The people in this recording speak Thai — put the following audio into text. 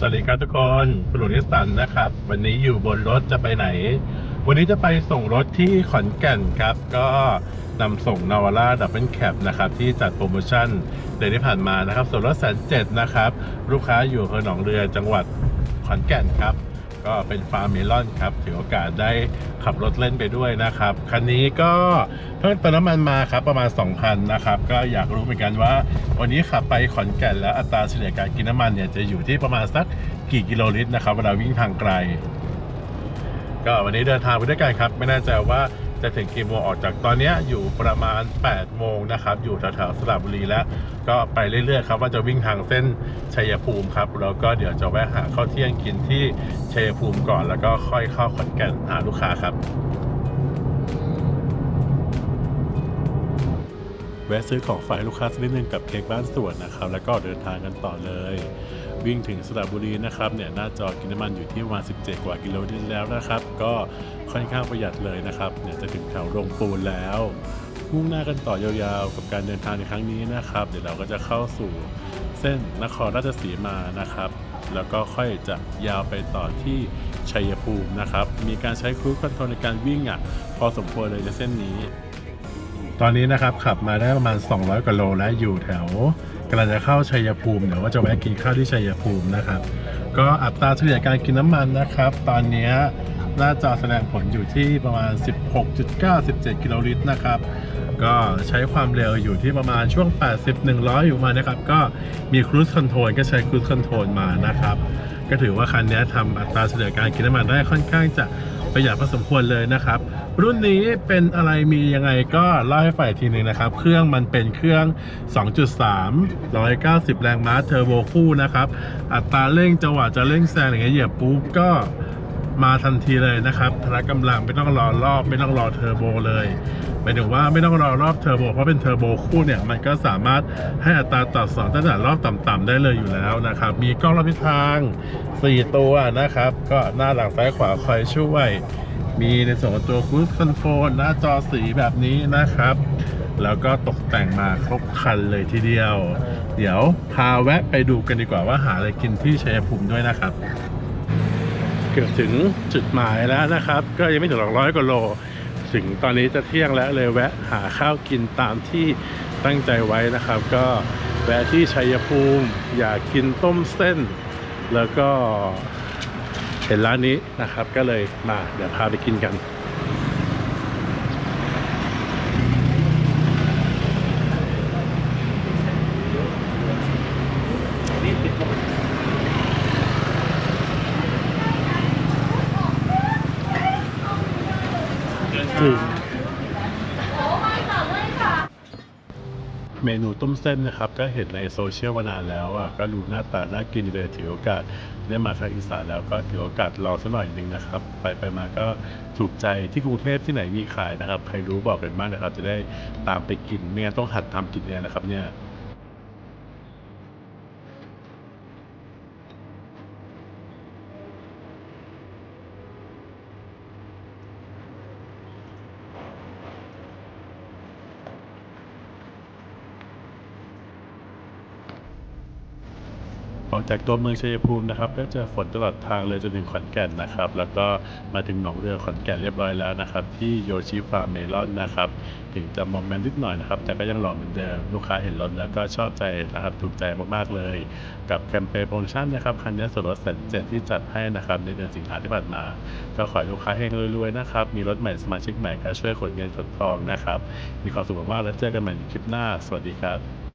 สวัสดีครับทุกคนปลุนิสสันนะครับ วันนี้อยู่บนรถจะไปไหน วันนี้จะไปส่งรถที่ขอนแก่นครับ ก็นำส่งนาวาร่าดับเบิลแคปนะครับ ที่จัดโปรโมชั่นเดือนที่ผ่านมานะครับส่วนรถแสนเจ็ดนะครับ ลูกค้าอยู่อำเภอหนองเรือจังหวัดขอนแก่นครับ ก็เป็นฟาร์มเมลอนครับถือโอกาสได้ขับรถเล่นไปด้วยนะครับ คันนี้ก็เพิ่งเติมน้ำมันมาครับประมาณ 2,000 นะครับ ก็อยากรู้เหมือนกันว่า วันนี้ขับไปขอนแก่นแล้วอัตราเฉลี่ยการกินน้ำมันเนี่ยจะอยู่ที่ประมาณสักกี่กิโลลิตรนะครับเวลาวิ่งทางไกล ก็วันนี้เดินทางไปด้วยกันครับ ไม่แน่ใจว่า จะถึงกี่โมงออกจากตอนนี้อยู่ประมาณ 8 โมงนะครับ อยู่แถวๆสระบุรีแล้ว ก็ไปเรื่อยๆครับว่าจะวิ่งทางเส้นชัยภูมิครับแล้วก็เดี๋ยวจะแวะหาข้าวเที่ยงกินที่ชัยภูมิก่อน แล้วก็ค่อยเข้าขอนแก่นหาลูกค้าครับ แวะซื้อของฝากให้ลูกค้าสักนิดนึงกับเค้กบ้านสวนนะครับ แล้วก็เดินทางกันต่อเลย วิ่งถึงสระบุรีนะครับเนี่ยหน้าจอกินน้ำมันอยู่ที่ประมาณ17 กว่ากิโลลิตรแล้วนะครับ ก็ค่อนข้างประหยัดเลยนะครับเนี่ยจะถึงแถวโรงปูนแล้วมุ่งหน้ากันต่อยาวๆ กับการเดินทางในครั้งนี้นะครับ เดี๋ยวเราก็จะเข้าสู่เส้นนครราชสีมานะครับ แล้วก็ค่อยจะยาวไปต่อที่ชัยภูมินะครับ มีการใช้ครูคอนโทรลในการวิ่งอะพอสมควรเลยในเส้นนี้ ตอนนี้นะครับขับมาได้ประมาณ 200กว่าโลแล้วอยู่แถวกำลังจะเข้าชัยภูมิเดี๋ยวว่าจะแวะกินข้าวที่ชัยภูมินะครับ ก็อัตราเฉลี่ยการกินน้ำมันนะครับ ตอนนี้หน้าจอแสดงผลอยู่ที่ประมาณ 16.97กิโลลิตรนะครับ ก็ใช้ความเร็วอยู่ที่ประมาณช่วง 80 100 อยู่มานะครับ ก็มีครู i คอนโทรลก็ใช้ครู i คอนโทรลมานะครับ ก็ถือว่าคันนี้ทำอัตราเฉลี่ยการกินน้ำมันได้ค่อนข้างจะ ประหยัดพอสมควรเลยนะครับ รุ่นนี้เป็นอะไรมียังไงก็เล่าให้ฝ่ายทีหนึ่งนะครับ เครื่องมันเป็นเครื่อง 2.3 190 แรงม้าเทอร์โบคู่นะครับ อัตราเร่งจังหวะจะเร่งแซงอย่างเงี้ยเหยียบปุ๊บก็ มาทันทีเลยนะครับพละกำลังไม่ต้องรอรอบไม่ต้องรอเทอร์โบเลยหมายถึงว่าไม่ต้องรอรอบเทอร์โบเพราะเป็นเทอร์โบคู่เนี่ยมันก็สามารถให้อัตราต่อสอนตั้งแต่รอบต่ำๆได้เลยอยู่แล้วนะครับ มีกล้องรอบทิศทาง 4 ตัวนะครับ ก็หน้าหลังซ้ายขวาคอยช่วย มีในส่วนของตัว Cruise Control หน้าจอสีแบบนี้นะครับ แล้วก็ตกแต่งมาครบคันเลยทีเดียว เดี๋ยวพาแวะไปดูกันดีกว่าว่าหาอะไรกินที่ชัยภูมิด้วยนะครับ เกือบถึงจุดหมายแล้วนะครับ ก็ยังไม่ถึงหลักร้อยกว่าโล ถึงตอนนี้จะเที่ยงแล้วเลยแวะหาข้าวกินตามที่ตั้งใจไว้นะครับ ก็แวะที่ชัยภูมิอยากกินต้มเส้น แล้วก็เห็นร้านนี้นะครับ ก็เลยมาเดี๋ยวพาไปกินกัน ถึงเมนูต้มเส้นนะครับ ก็เห็นในโซเชียลมานานแล้วอะก็ดูหน้าตาน่ากินเลยถือโอกาสได้มาทางอีสานแล้วก็ถือโอกาสลองสักหน่อยหนึ่งนะครับ ไปไปมาก็ถูกใจที่กรุงเทพที่ไหนมีขายนะครับ ใครรู้บอกกันบ้างนะครับ จะได้ตามไปกินไม่งั้นต้องหัดทำกินเนี่ยนะครับเนี่ย กจากตัวเมืองชัยภูมินะครับก็จะฝนตลอดทางเลยจนถึงขอนแก่นนะครับ แล้วก็มาถึงหนองเรือขอนแก่นเรียบร้อยแล้วนะครับ ที่โยชิฟาร์มเมลอนนะครับ ถึงจะมอมแมนนิดหน่อยนะครับ แต่ก็ยังหล่อเหมือนเดิมลูกค้าเห็นรถแล้วก็ชอบใจนะครับถูกใจมากๆเลย กับแคมเปญโปรโมชั่นนะครับคันนี้ส่วนลดแสนเจ็ดที่จัดให้นะครับในเดือนสิงหาที่ผ่านมา ก็ขอให้ลูกค้าเฮงรวยๆนะครับมีรถใหม่สมาชิกใหม่ก็ช่วยขนเงินขนทองนะครับมีความสุขมากๆแล้วเจอกันใหม่ในคลิปหน้า สวัสดีครับ